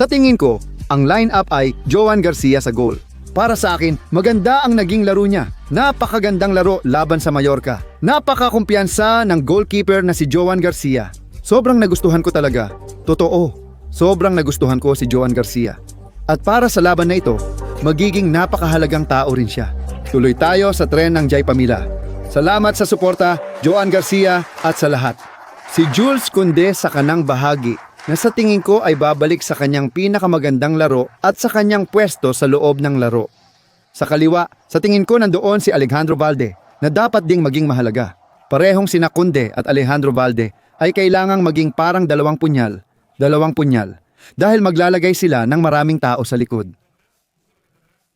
Sa tingin ko, ang lineup ay Joan Garcia sa goal. Para sa akin, maganda ang naging laro niya. Napakagandang laro laban sa Mallorca. Napakakumpiyansa ng goalkeeper na si Joan Garcia. Sobrang nagustuhan ko talaga. Totoo, sobrang nagustuhan ko si Joan Garcia. At para sa laban na ito, magiging napakahalagang tao rin siya. Tuloy tayo sa tren ng Jai Pamila. Salamat sa suporta, Joan Garcia at sa lahat. Si Jules Kunde sa kanang bahagi na sa tingin ko ay babalik sa kanyang pinakamagandang laro at sa kanyang pwesto sa loob ng laro. Sa kaliwa, sa tingin ko nandoon si Alejandro Valde na dapat ding maging mahalaga. Parehong sina Kunde at Alejandro Valde ay kailangang maging parang dalawang punyal, dalawang punyal, dahil maglalagay sila ng maraming tao sa likod.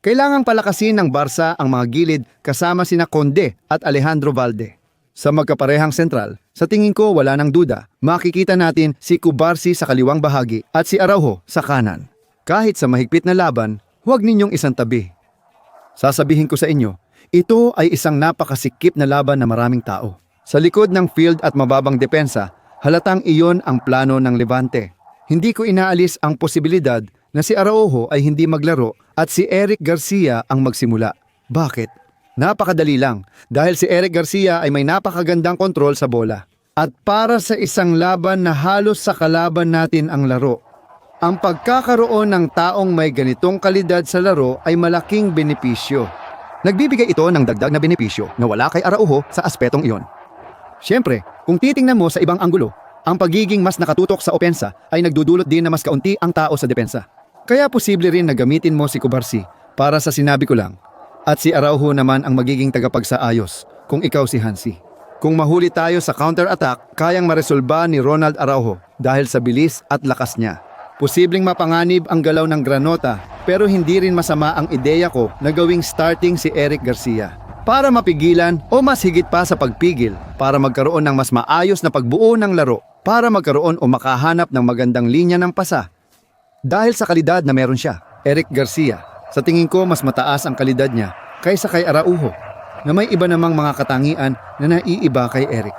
Kailangang palakasin ng Barca ang mga gilid kasama sina Conde at Alejandro Valde. Sa magkaparehang sentral, sa tingin ko wala nang duda, makikita natin si Kubarsi sa kaliwang bahagi at si Araujo sa kanan. Kahit sa mahigpit na laban, huwag ninyong isang tabi. Sasabihin ko sa inyo, ito ay isang napakasikip na laban na maraming tao. Sa likod ng field at mababang depensa, halatang iyon ang plano ng Levante. Hindi ko inaalis ang posibilidad na si Araujo ay hindi maglaro at si Eric Garcia ang magsimula. Bakit? Napakadali lang dahil si Eric Garcia ay may napakagandang kontrol sa bola. At para sa isang laban na halos sa kalaban natin ang laro, ang pagkakaroon ng taong may ganitong kalidad sa laro ay malaking benepisyo. Nagbibigay ito ng dagdag na benepisyo na wala kay Araujo sa aspetong iyon. Siyempre, kung titingnan mo sa ibang anggulo, ang pagiging mas nakatutok sa opensa ay nagdudulot din na mas kaunti ang tao sa depensa. Kaya posible rin na gamitin mo si Kubarsi para sa sinabi ko lang. At si Araujo naman ang magiging tagapagsaayos kung ikaw si Hansi. Kung mahuli tayo sa counter-attack, kayang maresolba ni Ronald Araujo dahil sa bilis at lakas niya. Posibleng mapanganib ang galaw ng Granota pero hindi rin masama ang ideya ko na gawing starting si Eric Garcia. Para mapigilan o mas higit pa sa pagpigil, para magkaroon ng mas maayos na pagbuo ng laro, para magkaroon o makahanap ng magandang linya ng pasa. Dahil sa kalidad na meron siya, Eric Garcia, sa tingin ko mas mataas ang kalidad niya kaysa kay Araujo, na may iba namang mga katangian na naiiba kay Eric.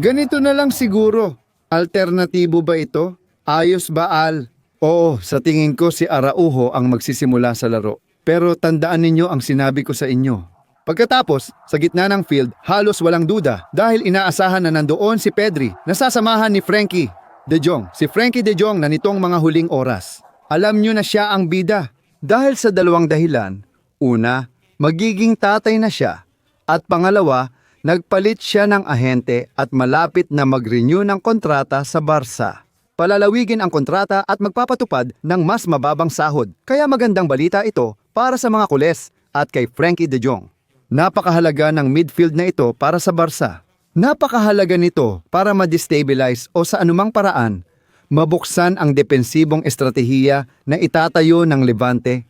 Ganito na lang siguro. Alternatibo ba ito? Ayos ba Al? Oo, sa tingin ko si Araujo ang magsisimula sa laro. Pero tandaan ninyo ang sinabi ko sa inyo. Pagkatapos, sa gitna ng field, halos walang duda dahil inaasahan na nandoon si Pedri na sasamahan ni Frankie De Jong. Si Frankie De Jong na nitong mga huling oras. Alam nyo na siya ang bida dahil sa dalawang dahilan. Una, magiging tatay na siya. At pangalawa, nagpalit siya ng ahente at malapit na mag-renew ng kontrata sa Barca. Palalawigin ang kontrata at magpapatupad ng mas mababang sahod. Kaya magandang balita ito para sa mga kules at kay Frankie De Jong. Napakahalaga ng midfield na ito para sa Barca. Napakahalaga nito para ma-destabilize o sa anumang paraan, mabuksan ang depensibong estratehiya na itatayo ng Levante.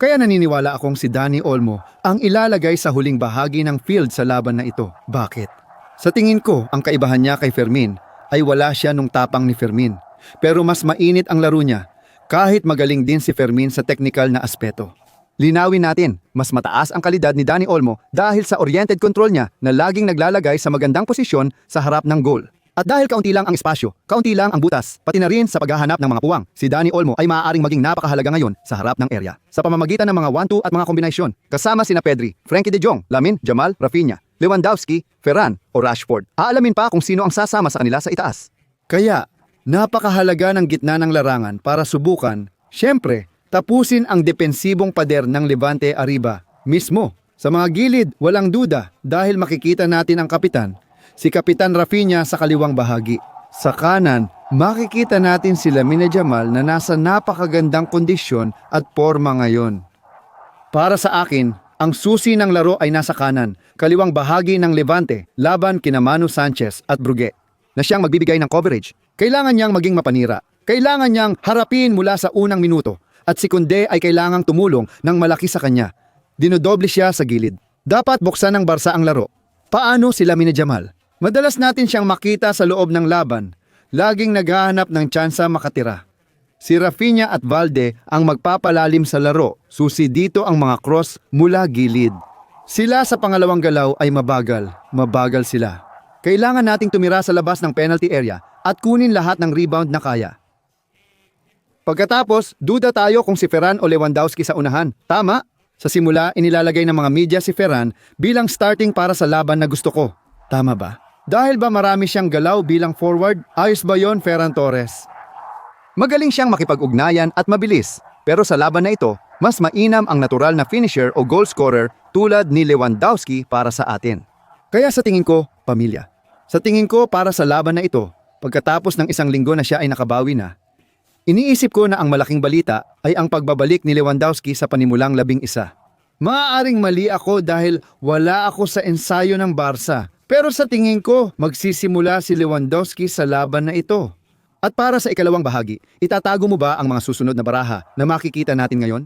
Kaya naniniwala akong si Dani Olmo ang ilalagay sa huling bahagi ng field sa laban na ito. Bakit? Sa tingin ko, ang kaibahan niya kay Fermin ay wala siya nung tapang ni Fermin. Pero mas mainit ang laro niya kahit magaling din si Fermin sa technical na aspeto. Linawin natin, mas mataas ang kalidad ni Dani Olmo dahil sa oriented control niya na laging naglalagay sa magandang posisyon sa harap ng goal. At dahil kaunti lang ang espasyo, kaunti lang ang butas, pati na rin sa paghahanap ng mga puwang, si Dani Olmo ay maaaring maging napakahalaga ngayon sa harap ng area. Sa pamamagitan ng mga 1-2 at mga kombinasyon, kasama sina Pedri, Frankie de Jong, Lamin, Jamal, Rafinha, Lewandowski, Ferran o Rashford. Aalamin pa kung sino ang sasama sa kanila sa itaas. Kaya, napakahalaga ng gitna ng larangan para subukan, syempre, tapusin ang depensibong pader ng Levante Arriba mismo. Sa mga gilid, walang duda dahil makikita natin ang kapitan, si Kapitan Rafinha sa kaliwang bahagi. Sa kanan, makikita natin si Lamine Jamal na nasa napakagandang kondisyon at forma ngayon. Para sa akin, ang susi ng laro ay nasa kanan, kaliwang bahagi ng Levante, laban kina Manu Sanchez at Bruguet, na siyang magbibigay ng coverage. Kailangan niyang maging mapanira. Kailangan niyang harapin mula sa unang minuto at si Kunde ay kailangang tumulong ng malaki sa kanya. Dinodoble siya sa gilid. Dapat buksan ng Barsa ang laro. Paano si Lamine Jamal? Madalas natin siyang makita sa loob ng laban. Laging naghahanap ng tsansa makatira. Si Rafinha at Valde ang magpapalalim sa laro. Susi dito ang mga cross mula gilid. Sila sa pangalawang galaw ay mabagal. Mabagal sila. Kailangan nating tumira sa labas ng penalty area at kunin lahat ng rebound na kaya. Pagkatapos, duda tayo kung si Ferran o Lewandowski sa unahan. Tama? Sa simula, inilalagay ng mga media si Ferran bilang starting para sa laban na gusto ko. Tama ba? Dahil ba marami siyang galaw bilang forward? Ayos ba yon Ferran Torres? Magaling siyang makipag-ugnayan at mabilis. Pero sa laban na ito, mas mainam ang natural na finisher o goal scorer tulad ni Lewandowski para sa atin. Kaya sa tingin ko, pamilya. Sa tingin ko para sa laban na ito, pagkatapos ng isang linggo na siya ay nakabawi na, iniisip ko na ang malaking balita ay ang pagbabalik ni Lewandowski sa panimulang labing isa. Maaaring mali ako dahil wala ako sa ensayo ng Barca. Pero sa tingin ko, magsisimula si Lewandowski sa laban na ito. At para sa ikalawang bahagi, itatago mo ba ang mga susunod na baraha na makikita natin ngayon?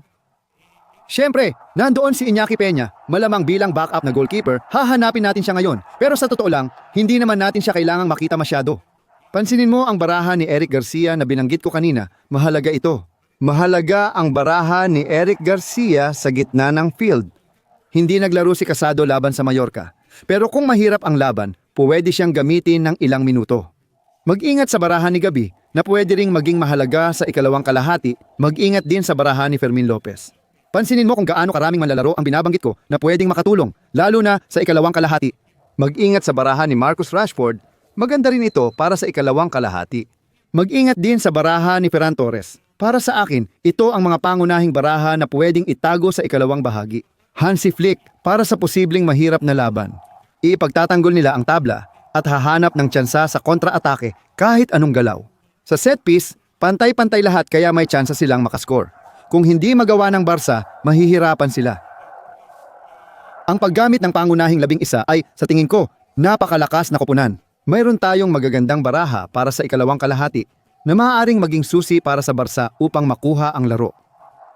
Siyempre, nandoon si Iñaki Peña, malamang bilang backup na goalkeeper, hahanapin natin siya ngayon. Pero sa totoo lang, hindi naman natin siya kailangang makita masyado. Pansinin mo ang baraha ni Eric Garcia na binanggit ko kanina, mahalaga ito. Mahalaga ang baraha ni Eric Garcia sa gitna ng field. Hindi naglaro si Casado laban sa Mallorca. Pero kung mahirap ang laban, pwede siyang gamitin ng ilang minuto. Mag-ingat sa baraha ni Gabi na pwede ring maging mahalaga sa ikalawang kalahati, mag-ingat din sa baraha ni Fermin Lopez. Pansinin mo kung gaano karaming manlalaro ang binabanggit ko na pwedeng makatulong, lalo na sa ikalawang kalahati. Mag-ingat sa baraha ni Marcus Rashford, maganda rin ito para sa ikalawang kalahati. Mag-ingat din sa baraha ni Ferran Torres. Para sa akin, ito ang mga pangunahing baraha na pwedeng itago sa ikalawang bahagi. Hansi Flick para sa posibleng mahirap na laban. Iipagtatanggol nila ang tabla at hahanap ng tsansa sa kontra-atake kahit anong galaw. Sa set piece, pantay-pantay lahat kaya may tsansa silang makascore. Kung hindi magawa ng Barca, mahihirapan sila. Ang paggamit ng pangunahing labing isa ay, sa tingin ko, napakalakas na koponan. Mayroon tayong magagandang baraha para sa ikalawang kalahati na maaaring maging susi para sa Barca upang makuha ang laro.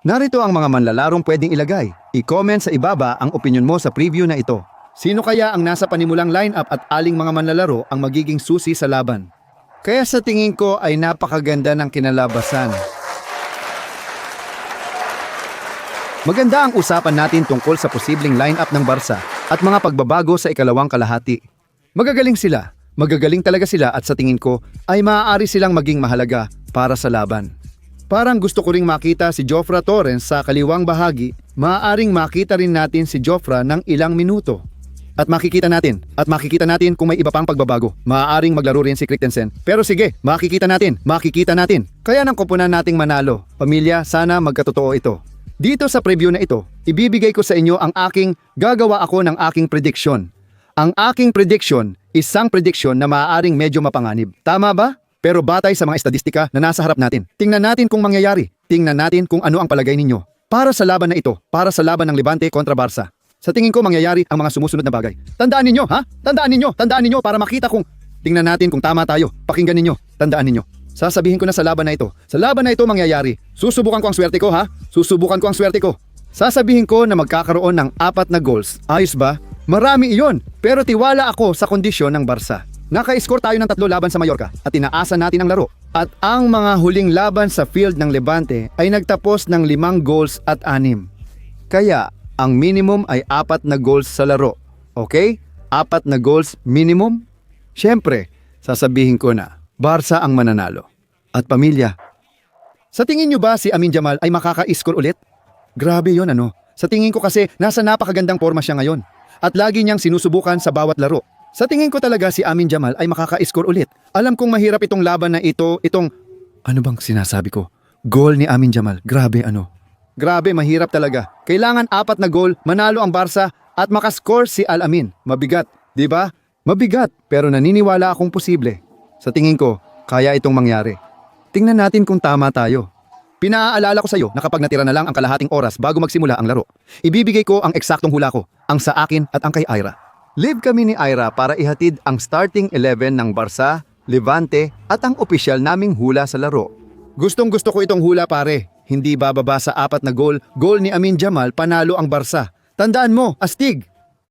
Narito ang mga manlalarong pwedeng ilagay. I-comment sa ibaba ang opinion mo sa preview na ito. Sino kaya ang nasa panimulang lineup at aling mga manlalaro ang magiging susi sa laban? Kaya sa tingin ko ay napakaganda ng kinalabasan. Maganda ang usapan natin tungkol sa posibleng lineup ng Barca at mga pagbabago sa ikalawang kalahati. Magagaling sila, magagaling talaga sila at sa tingin ko ay maaari silang maging mahalaga para sa laban. Parang gusto ko ring makita si Jofra Torres sa kaliwang bahagi, maaaring makita rin natin si Jofra ng ilang minuto. At makikita natin, at makikita natin kung may iba pang pagbabago. Maaaring maglaro rin si Christensen. Pero sige, makikita natin, makikita natin. Kaya nang kupunan nating manalo. Pamilya, sana magkatotoo ito. Dito sa preview na ito, ibibigay ko sa inyo ang aking gagawa ako ng aking prediction. Ang aking prediction, isang prediction na maaaring medyo mapanganib. Tama ba? Pero batay sa mga estadistika na nasa harap natin. Tingnan natin kung mangyayari. Tingnan natin kung ano ang palagay ninyo. Para sa laban na ito, para sa laban ng Levante kontra Barca. Sa tingin ko mangyayari ang mga sumusunod na bagay. Tandaan ninyo, ha? Tandaan ninyo, tandaan ninyo para makita kung tingnan natin kung tama tayo. Pakinggan ninyo, tandaan ninyo. Sasabihin ko na sa laban na ito. Sa laban na ito mangyayari. Susubukan ko ang swerte ko ha. Susubukan ko ang swerte ko. Sasabihin ko na magkakaroon ng apat na goals. Ayos ba? Marami iyon. Pero tiwala ako sa kondisyon ng Barca. Naka-score tayo ng tatlo laban sa Mallorca at inaasa natin ang laro. At ang mga huling laban sa field ng Levante ay nagtapos ng limang goals at anim. Kaya, ang minimum ay apat na goals sa laro. Okay? Apat na goals minimum? Siyempre, sasabihin ko na, Barca ang mananalo. At pamilya. Sa tingin nyo ba si Amin Jamal ay makaka-score ulit? Grabe yon ano. Sa tingin ko kasi nasa napakagandang forma siya ngayon. At lagi niyang sinusubukan sa bawat laro. Sa tingin ko talaga si Amin Jamal ay makaka-score ulit. Alam kong mahirap itong laban na ito, itong... Ano bang sinasabi ko? Goal ni Amin Jamal. Grabe ano. Grabe, mahirap talaga. Kailangan apat na goal, manalo ang Barca at makascore si Al-Amin. Mabigat, di ba? Mabigat, pero naniniwala akong posible. Sa tingin ko, kaya itong mangyari. Tingnan natin kung tama tayo. Pinaaalala ko sa iyo na kapag natira na lang ang kalahating oras bago magsimula ang laro, ibibigay ko ang eksaktong hula ko, ang sa akin at ang kay Ira. Live kami ni Ira para ihatid ang starting 11 ng Barca, Levante at ang opisyal naming hula sa laro. Gustong gusto ko itong hula pare. Hindi bababa sa apat na goal, goal ni Amin Jamal panalo ang Barca. Tandaan mo, astig,